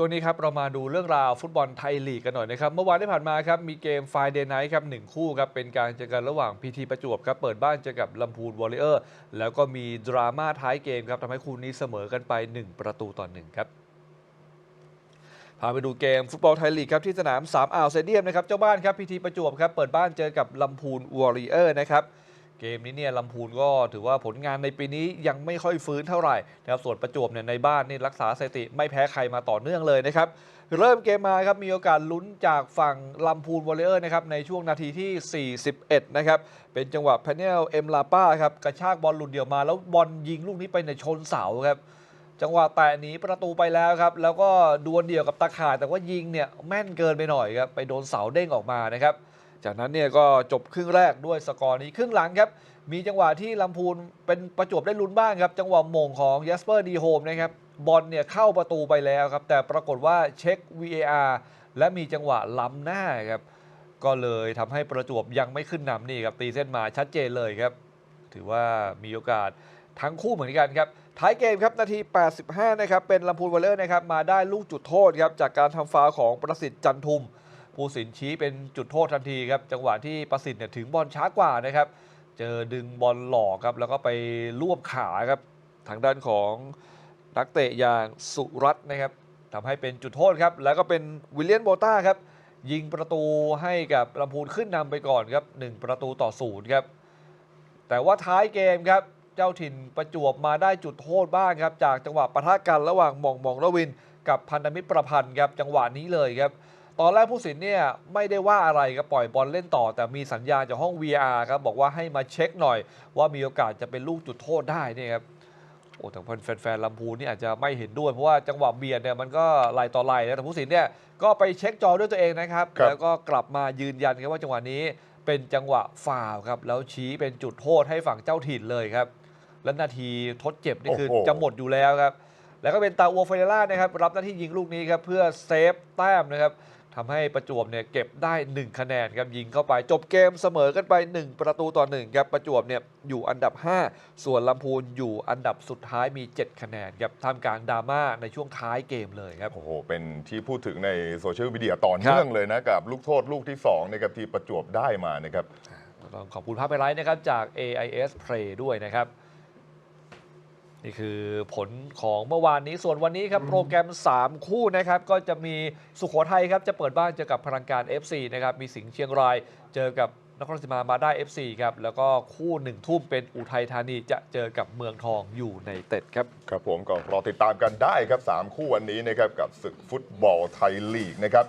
ช่วงนี้ครับเรามาดูเรื่องราวฟุตบอลไทยลีกกันหน่อยนะครับ เมื่อวานที่ผ่านมาครับมีเกมไฟเดย์ไนท์ครับหนึ่งคู่ครับเป็นการเจอกันระหว่างพีทีประจวบครับเปิดบ้านเจอกับลำพูนวอลเลเยอร์แล้วก็มีดราม่าท้ายเกมครับทำให้คู่นี้เสมอกันไป 1 ประตูต่อหนึ่งครับพาไปดูเกมฟุตบอลไทยลีกครับที่สนาม3อ่าวเตเดียมนะครับเจ้าบ้านครับพีทีประจวบครับเปิดบ้านเจอกับลำพูนวอริเออร์นะครับ เกมนี้เนี่ยลำพูนก็ถือว่าผลงานในปีนี้ยังไม่ค่อยฟื้นเท่าไหร่นะครับส่วนประจวบเนี่ยในบ้านนี่รักษาสถิติไม่แพ้ใครมาต่อเนื่องเลยนะครับ เริ่มเกมมาครับมีโอกาสลุ้นจากฝั่งลำพูนวอริเออร์นะครับในช่วงนาทีที่ 41 นะครับเป็นจังหวะแพนเนลเอ็มลาป้าครับกระชากบอลหลุดเดี่ยวมาแล้วบอลยิงลูกนี้ไปในชนเสาครับจังหวะแตะหนีประตูไปแล้วครับ แล้วก็ดวลเดี่ยวกับตาข่ายแต่ว่ายิงเนี่ยแม่นเกินไปหน่อยครับไปโดนเสาเด้งออกมานะครับ จากนั้นเนี่ยก็จบครึ่งแรกด้วยสกอร์นี้ครึ่งหลังครับ มีจังหวะที่ลำพูนเป็นประจวบได้ลุ้นบ้างครับ จังหวะโมงของยัสเปอร์ดีโฮมนะครับบอลเนี่ยเข้าประตูไปแล้วครับ แต่ปรากฏว่าเช็ค VAR และมีจังหวะล้ำหน้าครับ ก็เลยทำให้ประจวบยังไม่ขึ้นนำนี่ครับตีเส้นมาชัดเจนเลยครับ ถือว่ามีโอกาสทั้งคู่เหมือนกันครับท้ายเกมครับ นาที 85 นะครับ เป็นลำพูนวอลเลอร์นะครับ มาได้ลูกจุดโทษครับ จากการทำฟาวของประสิทธิ์จันทุม ผู้สินชี้เป็นจุดโทษทันทีครับ จังหวะที่ประสิทธิ์เนี่ยถึงบอลช้ากว่านะครับ เจอดึงบอลหลอกครับ แล้วก็ไปรวบขาครับ ทางด้านของนักเตะอย่างสุรัตน์นะครับทำให้เป็นจุดโทษครับ แล้วก็เป็นวิลเลียนโบต้าครับ ยิงประตูให้กับลำพูนขึ้นนำไปก่อนครับ 1 ประตูต่อศูนย์ครับ แต่ว่าท้ายเกมครับเจ้าถิ่นประจวบมาได้จุดโทษบ้างครับ จากจังหวะปะทะกันระหว่างมองมองระวิน กับพันธมิตรประพันธ์ครับจังหวะนี้เลยครับ ตอนแรกผู้สินเนี่ยไม่ได้ว่าอะไรครับปล่อยบอลเล่นต่อ แต่มีสัญญาณจากห้อง VR ครับบอกว่าให้มาเช็คหน่อย ว่ามีโอกาสจะเป็นลูกจุดโทษได้เนี่ยครับโอ้แต่แฟนๆลำพูนนี่อาจจะไม่เห็นด้วย เพราะว่าจังหวะเบียดเนี่ยมันก็ไหลต่อไหลนะแต่ผู้สินเนี่ยก็ไปเช็คจอด้วยตัวเองนะครับครับแล้วก็กลับมายืนยันครับว่าจังหวะนี้เป็นจังหวะฟาวล์ครับแล้วชี้เป็นจุดโทษให้ฝั่งเจ้าถิ่นเลยครับ และนาทีทดเจ็บนี่คือโอ้โหจะหมดอยู่แล้วครับแล้วก็เป็นตาอัวเฟเรล่านะครับรับหน้าที่ยิงลูกนี้ครับเพื่อเซฟแต้มนะครับ ทำให้ประจวบเนี่ยเก็บได้ 1 คะแนนครับยิงเข้าไป จบเกมเสมอกันไป 1 ประตูต่อ1ครับประจวบเนี่ยอยู่อันดับ 5 ส่วนลำพูนอยู่อันดับสุดท้ายมี 7 คะแนนครับท่ามกลางดราม่าในช่วงท้ายเกมเลยครับ โอ้โห เป็นที่พูดถึงในโซเชียลมีเดียต่อเนื่องเลยนะ กับลูกโทษลูกที่2นะครับที่ประจวบได้มานะครับต้องขอบคุณภาพไฮไลท์นะครับจาก AIS Play ด้วยนะครับ นี่คือผลของเมื่อวานนี้ส่วนวันนี้ครับโปรแกรม 3 คู่นะครับก็จะมีสุโขทัยครับจะเปิดบ้านเจอกับพลังการ FC นะครับมีสิงห์เชียงรายเจอกับนครราชสีมามาได้ FC ครับแล้วก็คู่หนึ่งทุ่มเป็นอุทัยธานีจะเจอกับเมืองทองอยู่ในเต็ดครับ ครับผมก็รอติดตามกันได้ครับ 3 คู่วันนี้นะครับกับศึกฟุตบอลไทยลีกนะครับ